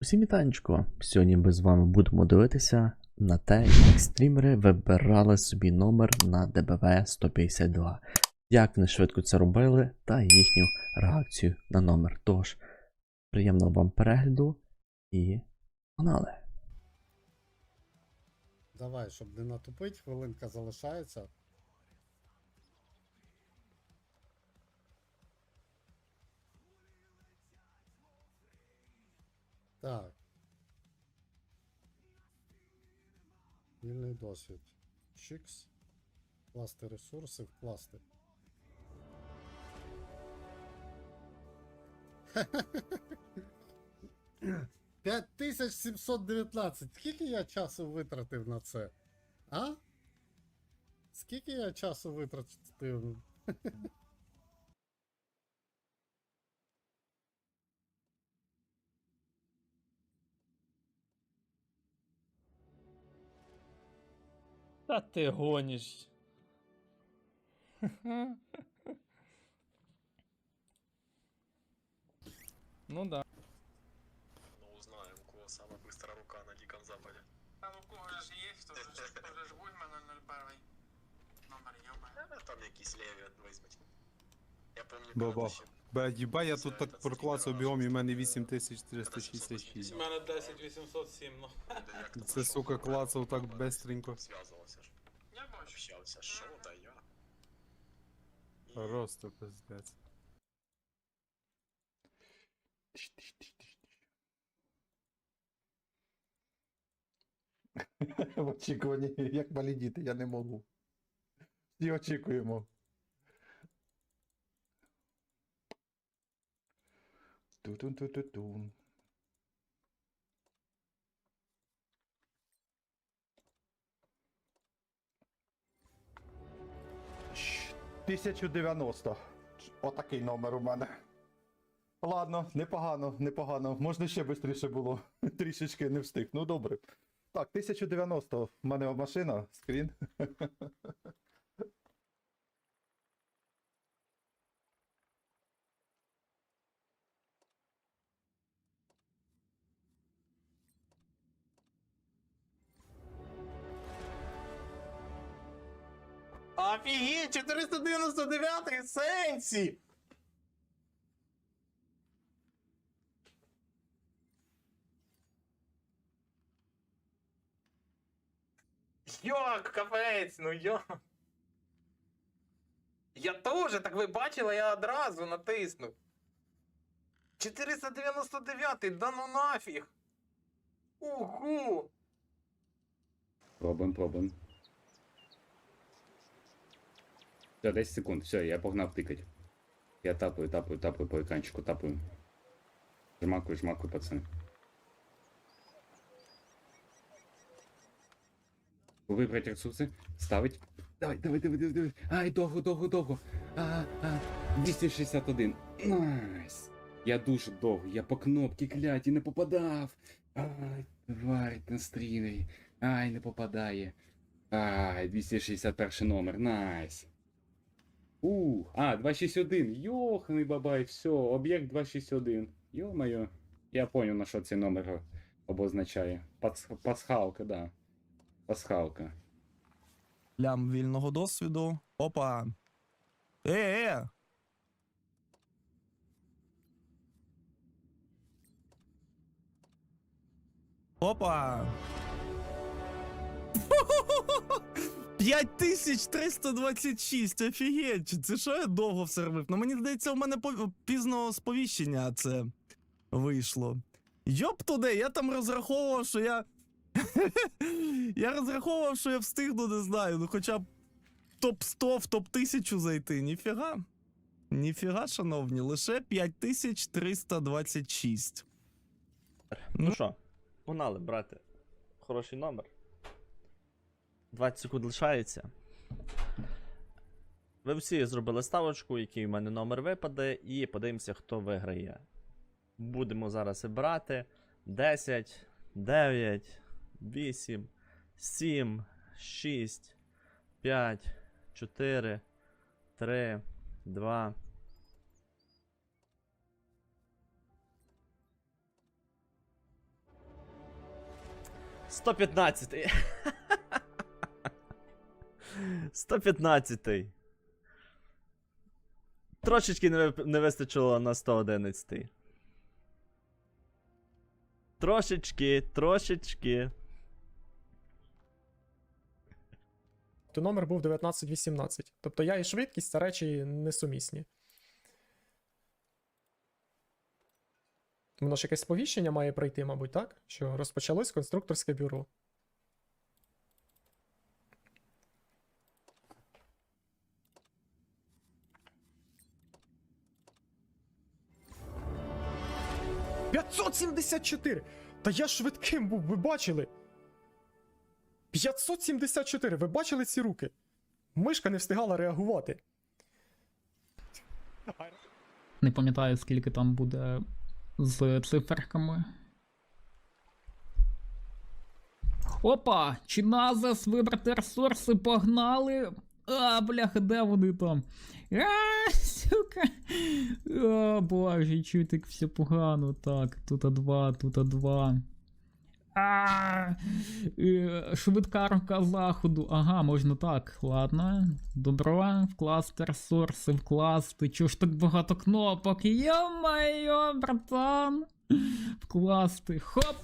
Усім вітанечко! Сьогодні ми з вами будемо дивитися на те, як стрімери вибирали собі номер на DBV 152, як вони швидко це робили та їхню реакцію на номер. Тож, приємного вам перегляду і погнали! Давай, щоб не натупить, хвилинка залишається. Так. Вільний досвід. Чікс. Вкласти ресурси, вкласти. П'ять тисяч сімсот дев'ятнадцять. Скільки я часу витратив на це? А? Скільки я часу витратив? Та ти гониш. ну да. Ну, узнаем, у кого самая быстрая рука на Диком Западе. Там у кого ж є, то ж то ж Гульман 001. Номер йома. А, там якийсь леві візьмуть. Я помню, Баба. ще... Їба, я тут так проклацав скільки і в мене разів? 8366. У мене 10807, ну. де як то Це, сука, клацав так бестренько. Зв'язувався ж. Я бачу. Общався, що да я. І Просто пиздець. В очікуванні, як малі діти, я не можу. Всі очікуємо. Ту-тун-ту-ту-тун. Щ, 1090. Отакий номер у мене. Ладно, непогано, непогано. Можна ще швидше було. Трішечки не встиг. Ну добре. Так, 1090 в мене машина, скрін. Офігеть, 499 сенсі! Йок, капець, ну йо. Я теж, так ви бачили, я одразу натиснув. 499, да ну нафіг. Угу. Пробуємо, пробуємо. Все, 10 секунд, все, я погнав тикать. Я тапаю, тапаю, тапаю по екранчику, тапаю. Жмакую, жмакую, пацани. Вибрати ресурси, ставить. Давай, давай, давай, давай, давай. Ай, довго, довго, довго. А, а, 261. Найс. Я дуже довго, я по кнопці кляті не попадав. Ай, тварь настріляй. Ай, не попадає. Ай, 261 номер, найс. У, а, 261. Йоханий бабай, все, об'єкт 261. Йо-моє. Я понял, на що цей номер обозначає. Пац- Пасхалка, да. Пасхалка. Лям вільного досвіду. Опа. Е, е. Опа. 5326, офігеть. Це що я довго все робив? Ну мені здається, у мене пізно сповіщення це вийшло. Йоп туди, я там розраховував, що я. я розраховував, що я встигну, не знаю, ну хоча б топ 100 в топ 1000 зайти. Ніфіга. Ніфіга, шановні, лише 5326. Ну що, погнали, брати. Хороший номер. 20 секунд лишається. Ви всі зробили ставочку, який в мене номер випаде, і подивимося, хто виграє. Будемо зараз брати 10, 9, 8, 7, 6, 5, 4, 3, 2, 115. 115. Трошечки не, вистачило на 111. Трошечки, трошечки. То номер був 1918. Тобто я і швидкість це речі несумісні. Воно ж якесь сповіщення має пройти, мабуть, так? Що розпочалось конструкторське бюро. «574! Та я швидким був, ви бачили? 574! Ви бачили ці руки? Мишка не встигала реагувати. Не пам'ятаю, скільки там буде з циферками. Опа! Чиназес, вибрати ресурси, погнали! А, бляха, де вони там? А, сука! О, боже, чую так все погано. Так, тут А2, тут А2. А, е, швидка рука заходу. Ага, можна так. Ладно. Добро. Вкласти ресурси, вкласти. Чого ж так багато кнопок? Йо-майо, братан. Вкласти. Хоп.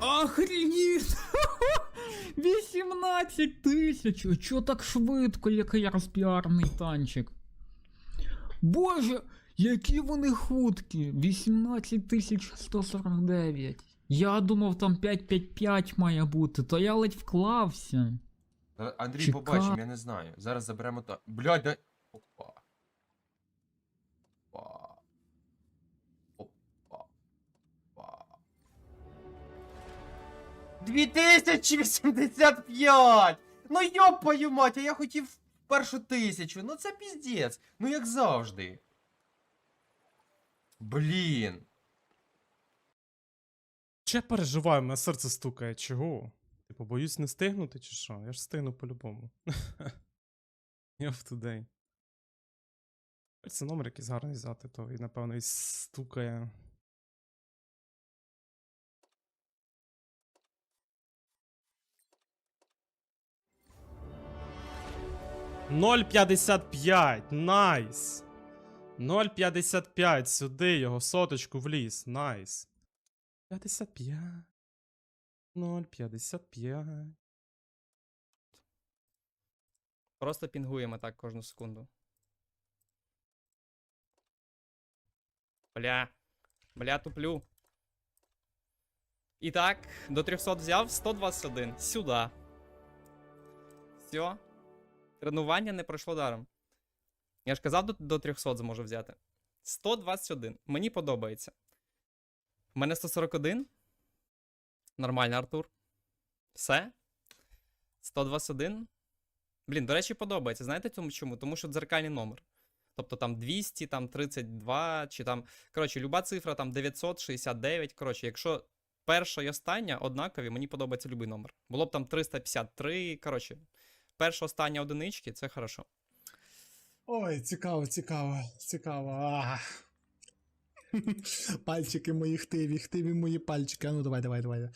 Охренеть! 18 тисяч! Чого так швидко, який розпіарний танчик? Боже, які вони хуткі! 18149. Я думав, там 555 має бути, то я ледь вклався. Андрій, Чекай. побачимо, я не знаю. Зараз заберемо та. Блядь, дай. Опа. 2085! Ну йопаю мать, а я хотів першу тисячу. Ну це піздець. Ну як завжди. Блін. Я переживаю, мене серце стукає. Чого? Типу, боюсь не стигнути, чи що? Я ж стигну по-любому. Я в тудей. Це номер якийсь гарний взяти, то і напевно і стукає. Ноль п'ятдесят п'ять. Найс. 0,55 сюди його соточку в ліс. Найс. 55. 0,55. Просто пінгуємо так кожну секунду. Бля. Бля, туплю. І так, до 300 взяв 121. Сюди. Все. Тренування не пройшло даром. Я ж казав, до, до 300 зможу взяти. 121. Мені подобається. У мене 141. Нормально, Артур. Все. 121. Блін, до речі, подобається. Знаєте чому? Тому що дзеркальний номер. Тобто там 200, там 32, чи там. Коротше, люба цифра там 969. Коротше, якщо перша і остання однакові, мені подобається любий номер. Було б там 353. Коротше, перша остання одинички це хорошо. Ой, цікаво, цікаво, цікаво. Пальчики мої хтиві, хтиві мої пальчики. А ну давай, давай, давай.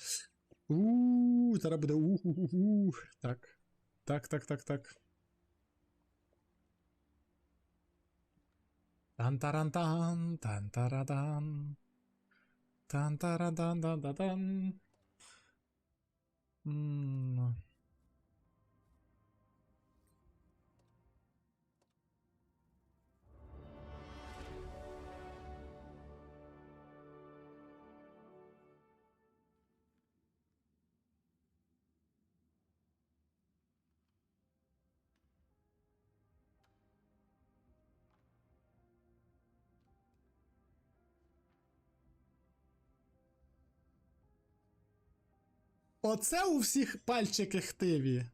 У, зараз буде у. Так. Так, так, так, так. Тан-таран-тан, тан-тарадан. Тан-тарадан-дан-дан. М. Оце у всіх пальчики хтиві.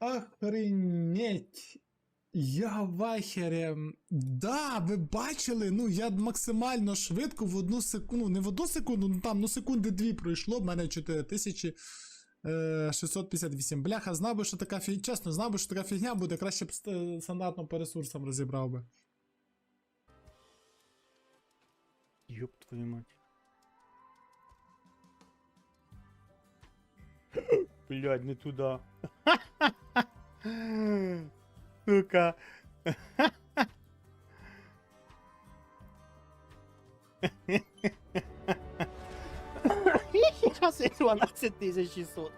Охренеть. Я в. Да, ви бачили? Ну, я максимально швидко в одну секунду. Не в одну секунду, ну там ну секунди дві пройшло, в мене 4658. Бляха, знав би, що така фігня. Чесно, знав би, що така фігня буде, краще б стандартно по ресурсам розібрав би. Ёб твою мать. Блядь, не туда. Сука. Сейчас 12600.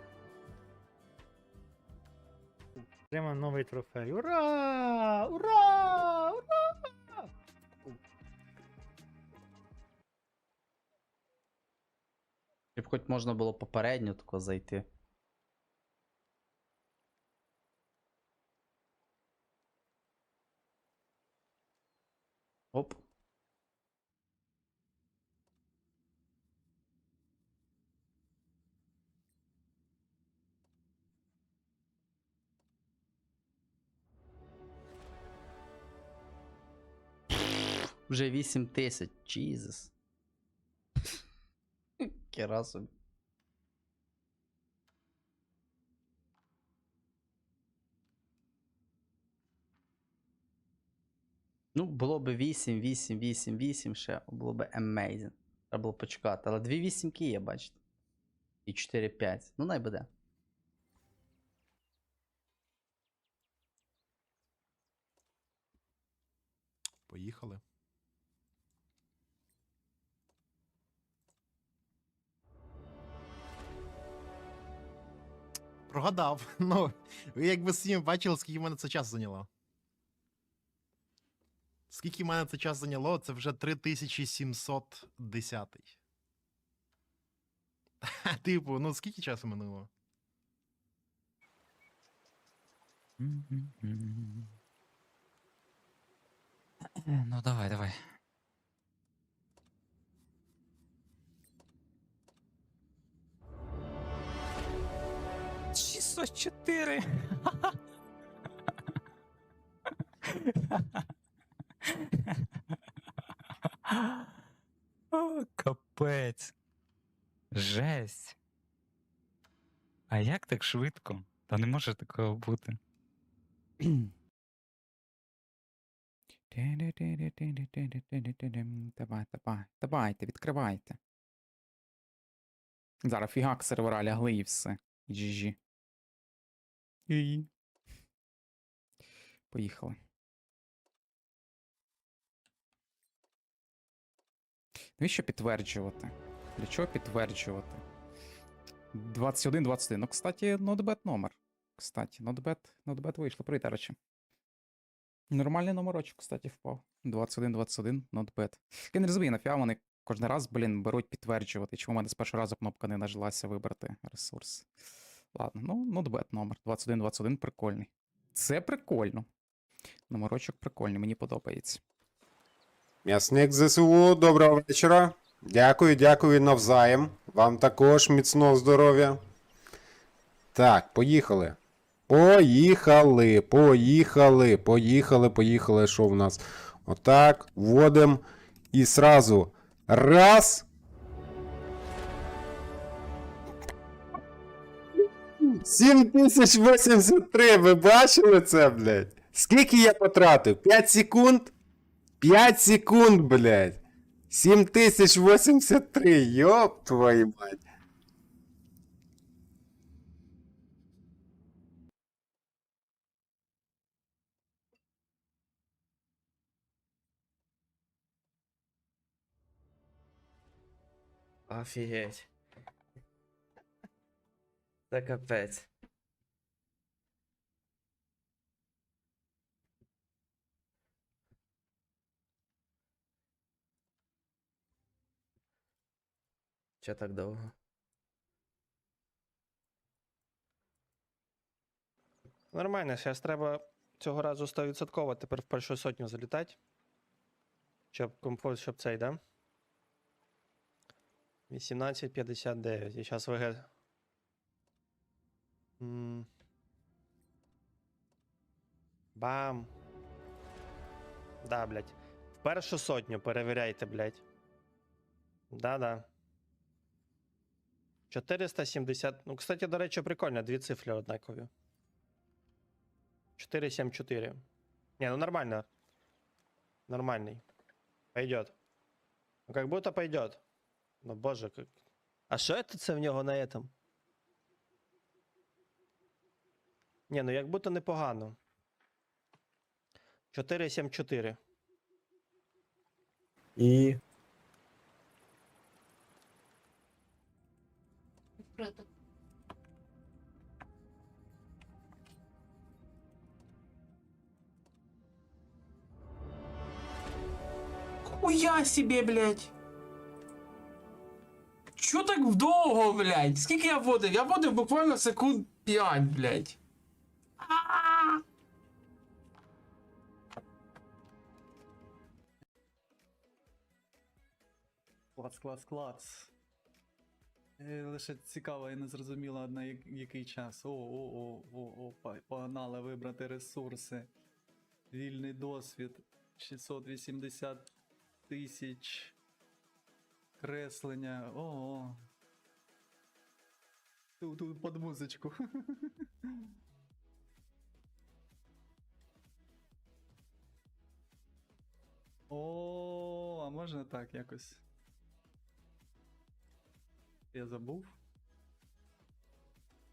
Прямо новий трофей. Ура! Ура! Можна було попередньо тако зайти. Оп. Вже 8 тисяч, Jesus. Кера Ну, було б 8, 8, 8, 8 ще, було б amazing. Треба було почекати. Але 2 вісімки є, бачите. І 4, 5. Ну, най буде. Поїхали. Прогадав. Ну, якби самі бачили, скільки мене це час зайняло. Скільки в мене це час зайняло, це вже 3710. Типу, ну скільки часу минуло? Ну, давай, давай. Шістсот чотири. О, капець. Жесть. А як так швидко? Та не може такого бути. Давай, давай, давайте, відкривайте. Зараз фігак сервера лягли і все. GG. Поїхали. Навіщо підтверджувати? Для чого підтверджувати? 21, 21. Ну, кстати, notbad номер. Кстати, notbad, notbad вийшло. Привіт, речі. Нормальний номерочок, кстати, впав. 21, 21, notbad. Я не розумію, нафіга вони кожен раз, блін, беруть підтверджувати. Чому в мене з першого разу кнопка не нажилася вибрати ресурс. Ладно, ну, notbad номер. 21, 21, прикольний. Це прикольно. Номерочок прикольний, мені подобається. М'ясник ЗСУ, доброго вечора. Дякую, дякую навзаєм. Вам також міцного здоров'я. Так, поїхали. Поїхали, поїхали, поїхали, поїхали. Що в нас? Отак, вводимо. І сразу. Раз. Сім тисяч вісімдесят три, ви бачили це, блядь? Скільки я потратив? 5 секунд? 5 секунд, блядь. 7083, ёб твою мать. Офігеть. Це капець. Чо так довго? Нормально, зараз треба цього разу 100% тепер в першу сотню залітати. Щоб комфорт, щоб цей, да? 18.59. І зараз ВГ. Бам. Да, блядь. В першу сотню перевіряйте, блядь. Да-да. 470. Ну, кстати, до речі, прикольно, дві цифри однакові. 474. Не, ну нормально. Нормальный. Пойдет. Ну как будто пойдет. Ну боже, как. А что это це в нього на этом? Ні, ну як будто непогано. 474. І. Хуя себе, блядь. Чо так вдовго, блядь? Скільки я водив? Я водив буквально секунд 5, блядь. А! Клац, клац, клац. Е, Лише цікаво і не зрозуміло на який час. О, о, о, о, о, погнали вибрати ресурси. Вільний досвід. 680 тисяч. Креслення. О, о. Тут, тут під музичку. О, а можна так якось. Я забув.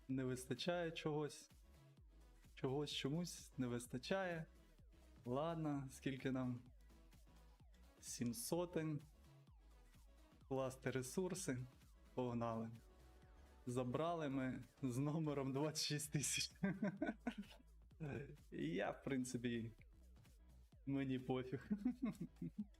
Не вистачає чогось. Чогось чомусь не вистачає. Ладно, скільки нам? 700. Класти ресурси. Погнали. Забрали ми з номером 26 тисяч. Я, в принципі, мені пофіг.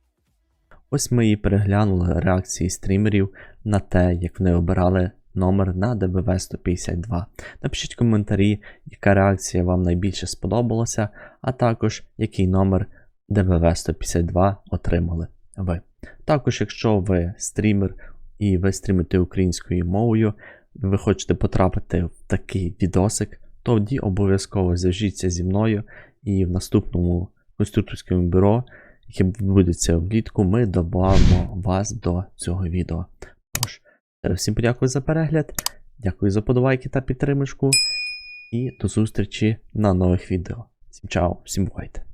Ось ми і переглянули реакції стрімерів на те, як вони обирали номер на ДБВ 152. Напишіть коментарі, яка реакція вам найбільше сподобалася, а також який номер ДБВ 152 отримали ви. Також, якщо ви стрімер і ви стрімите українською мовою, ви хочете потрапити в такий відосик, тоді обов'язково зв'яжіться зі мною і в наступному конструкторському бюро яке відбудеться влітку, ми додамо вас до цього відео. Тож, всім подякую за перегляд, дякую за подобайки та підтримку. і до зустрічі на нових відео. Всім чао, всім бувайте!